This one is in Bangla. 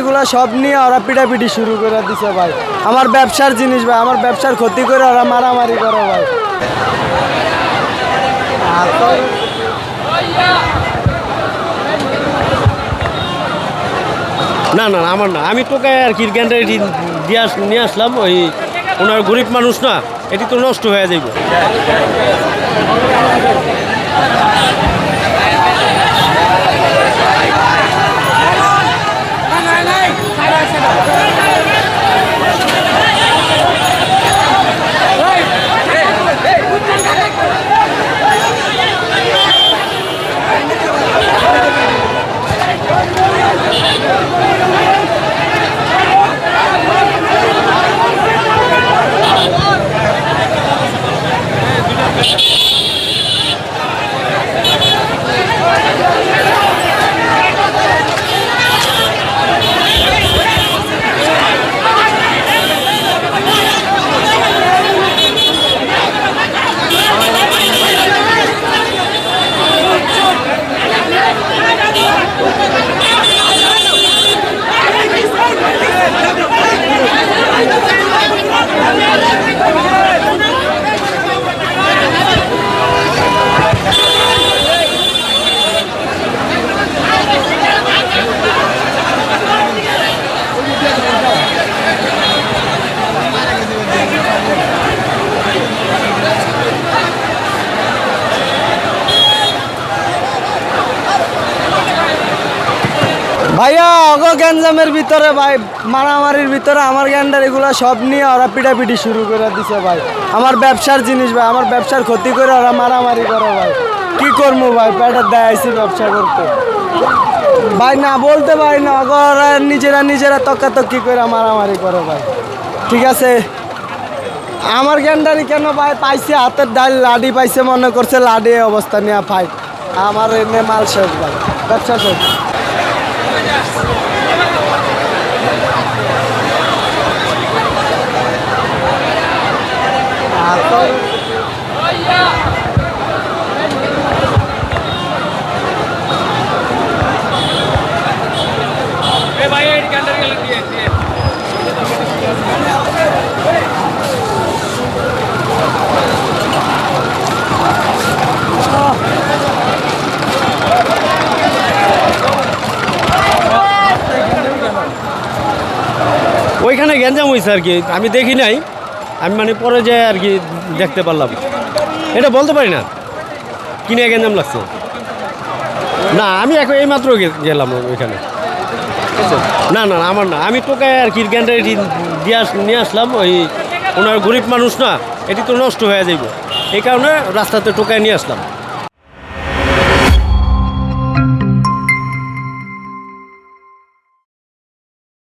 এগুলো সব নিয়ে ওরা পিটাপিটি শুরু করে দিছে ভাই। আমার ব্যবসার জিনিস ভাই, আমার ব্যবসার ক্ষতি করে ওরা মারামারি করে ভাই। না না আমার না। আমি তোকে আর কি গ্যান্ডারি দিয়ে নিয়ে আসলাম, ওই ওনার গরিব মানুষ না, এটি তো নষ্ট হয়ে যাইব। ভাইয়া অগ গ্যাঞ্জামের ভিতরে ভাই, মারামারির ভিতরে আমার গ্যান্ডার এগুলো সব নিয়ে ওরা পিটাপিটি শুরু করে দিছে ভাই। আমার ব্যবসার জিনিস ভাই, আমার ব্যবসার ক্ষতি করে ওরা মারামারি করে ভাই। কি করব ভাই, পেটের দেয়াইছি ব্যবসা করতে। ভাই, না বলতে ভাই না অগ ওরা নিজেরা নিজেরা তক্কাতক্কি করে মারামারি করে ভাই। ঠিক আছে? আমার গ্যান্ডারি কেন ভাই পাইছে হাতের ডাল, লাডি পাইছে মনে করছে লাডি অবস্থা নিয়ে ফাইট আমার এমনি মাল শেষ ভাই, ব্যবসা শেষ। Yeah. ওইখানে গ্যাঞ্জাম হয়েছে আর কি, আমি দেখি নাই। আমি মানে পরে যে আর কি দেখতে পারলাম। এটা বলতে পারি না কিনে গ্যাঞ্জাম লাগছে? না, আমি এখন এইমাত্র গেলাম ওইখানে। না না, আমার না, আমি তোকে আর কি গ্যান্ডারি দিয়ে আস, নিয়ে আসলাম, ওই ওনার গরিব মানুষ না, এটি তো নষ্ট হয়ে যাইব। এই কারণে রাস্তাতে টোকায় নিয়ে আসলাম।